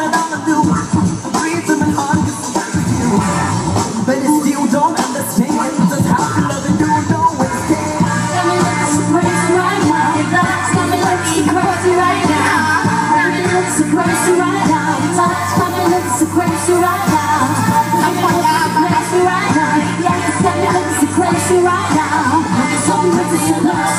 I'm gonna do? Just you crazy right now. Crazy right now. Crazy right now. Yeah, it got me crazy right now. love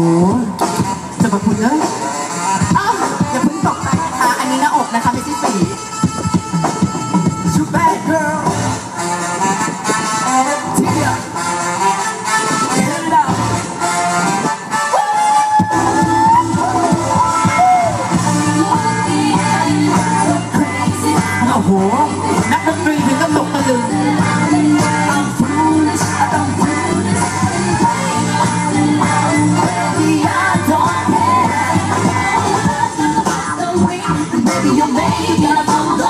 Oh.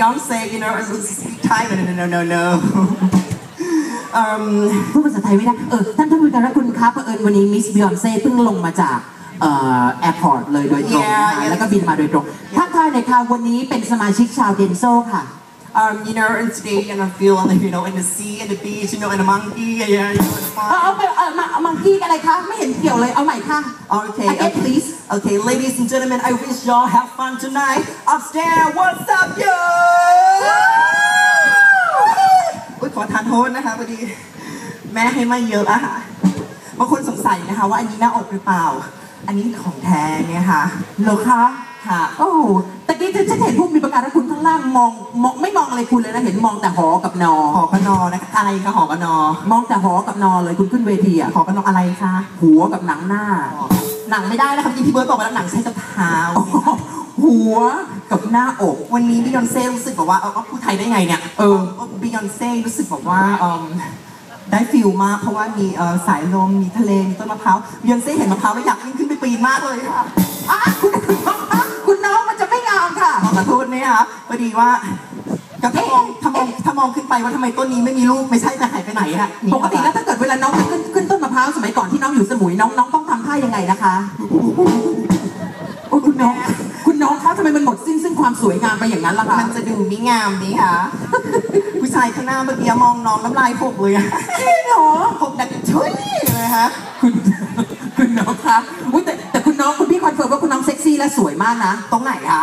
I'm Beyonce you know I speak Thai no no no no no um พูดภาษาไทยไม่ได้ เออ ท่านท่านผู้การคุณคะเผอิญวันนี้มิสบิออนเซ่เพิ่งลงมาจากเอ่อแอร์พอร์ตเลยโดยตรงนะคะ Yeah, yeah. แล้วก็บินมาโดยตรงทักทายหน่อยค่ะ วันนี้เป็นสมาชิกชาวเดนโซค่ะ um you know and today and I feel like you know in the sea and the beach you know and the monkey yeah you know and the เอา farm เอาไปเออมามังกี้อะไรคะ ไม่เห็นเกี่ยวเลย เอาใหม่ค่ะ Okay, Again, okay. please. Okay, ladies and gentlemen, I wish y'all have fun tonight. Upstairs, what's up, yo? อุ้ยขอทานโทษนะคะพอดี แม่ให้มาเยอะอะค่ะบางคนสงสัยนะคะว่าอันนี้หน้าอกหรือเปล่า อันนี้ของแท้เนี่ยค่ะ เหรอคะ ค่ะ โอ้โหตะกี้ฉันเห็นผู้มีประการคุณข้างล่าง มองมองไม่มองอะไรคุณเลยนะเห็นมองแต่หอกับนอ หอกนอนะคะอะไรคะหอกนอมองแต่หอกับนอเลยคุณขึ้นเวทีอะหอกนออะไรคะหัวกับหนังหน้า หนังไม่ได้นะคะเมื่อกี้พี่เบิร์ดบอกว่าหนังใช้กระเท้าหัวกับหน้าอก วันนี้บิยอนเซ่รู้สึกแบบว่าเออพูดไทยได้ไงเนี่ยเออบิยอนเซ่รู้สึกแบบว่าเอิ่มได้ฟิลมากเพราะว่ามีเอ่อสายลมมีทะเลมีต้นมะพร้าวบิยอนเซ่เห็นมะพร้าวแล้วอยากวิ่งขึ้นไปปีนมากเลยค่ะอะคุณคุณน้องคะคุณ ขอโทษนะคะพอดีว่าก็ถ้ามองถ้ามองถ้ามองขึ้นไปว่าทำไมต้นนี้ไม่มีลูกไม่ใช่จะหายไปไหนอะปกติแล้วถ้าเกิดเวลาน้องขึ้นขึ้นต้นมะพร้าวสมัยก่อนที่น้องอยู่สมุยน้องน้องต้องทำท่ายังไงนะคะโอ้คุณน้องคุณน้องคะทำไมมันหมดสิ้นซึ่งความสวยงามไปอย่างนั้นล่ะคะมันจะดูไม่งามดีค่ะ ผู้ชายข้างหน้าเมื่อกี้มองน้องน้ำลายหกเลยอะจริงเหรอหกดังชุยเลยค่ะคุณคุณน้องคะอุ๊ยแต่แต่คุณน้องคุณพี่คอนเฟิร์มว่าคุณน้องเซ็กซี่และสวยมากนะ ตรงไหนคะ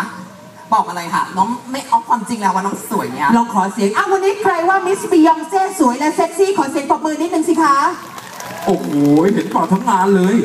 บอกอะไรค่ะ น้องไม่เอาความจริงแล้วว่าน้องสวยเนี่ยลองขอเสียงอ้าววันนี้ใครว่ามิสบียองเซ่สวยและเซ็กซี่ขอเสียงปรบมือนิดนึงสิคะ โอ้โหเห็นปอดทั้งงานเลย